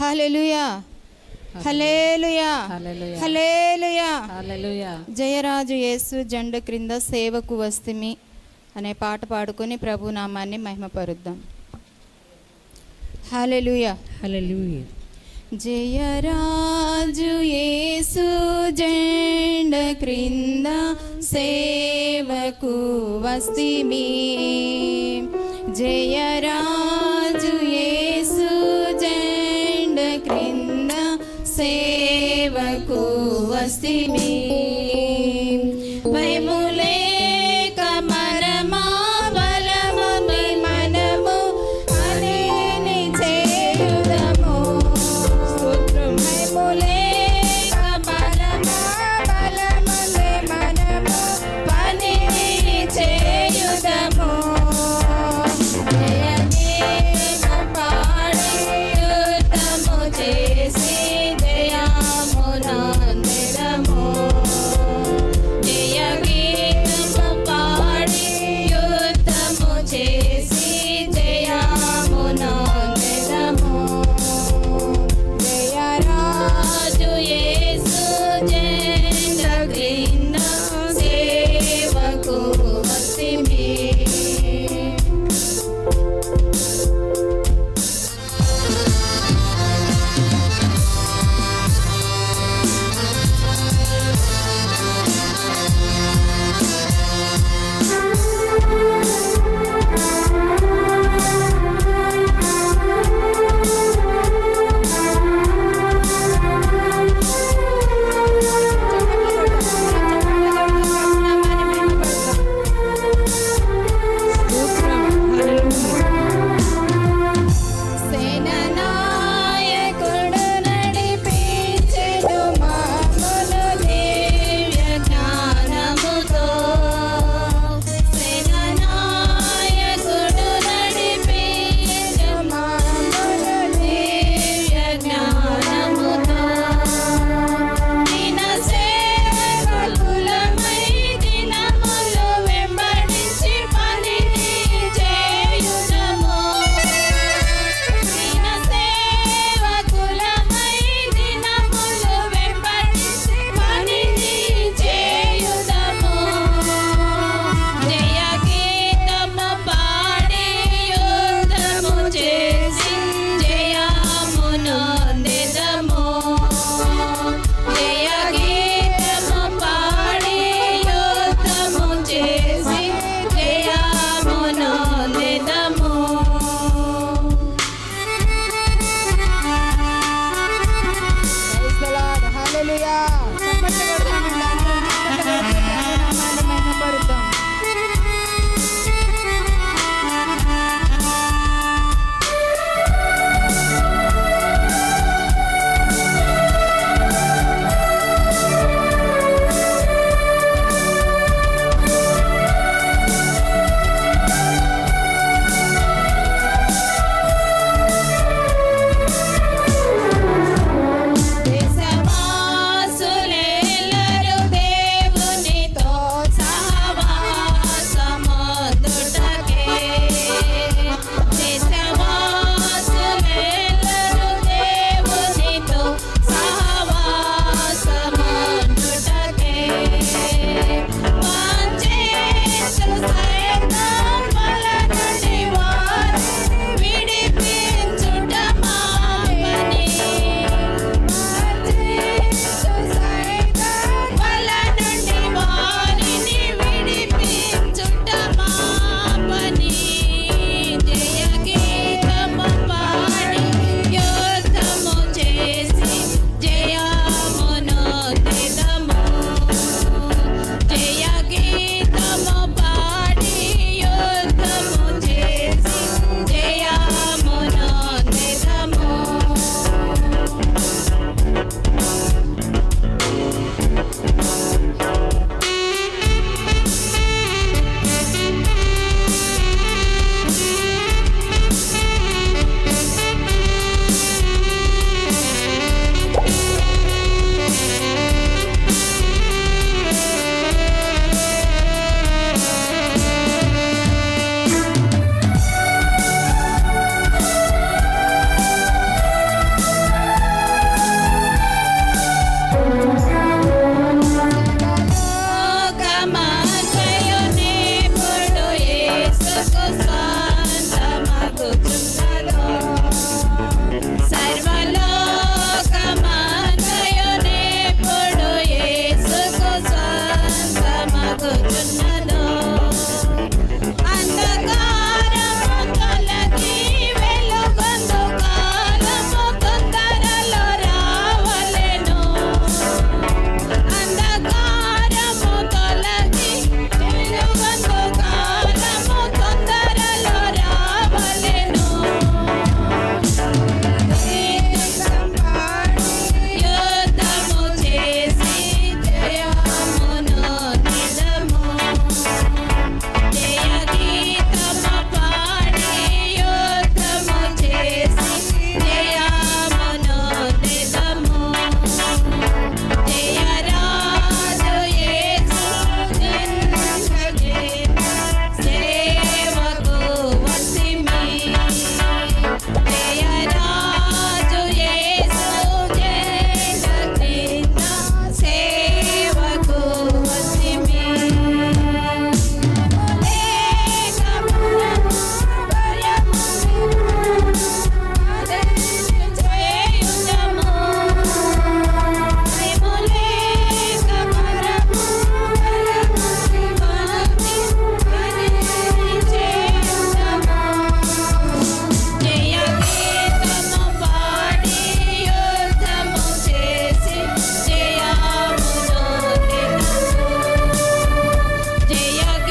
హల్లెలూయా. హల్లెలూయా. హల్లెలూయా. జయరాజు యేసు జెండ క్రింద సేవకు వస్తిమి అనే పాట పాడుకొని ప్రభు నామాన్ని మహిమపరుద్దాం. హల్లెలూయా. హల్లెలూయా. జయరాజు యేసు జెండ క్రింద సేవకు వస్తిమి. so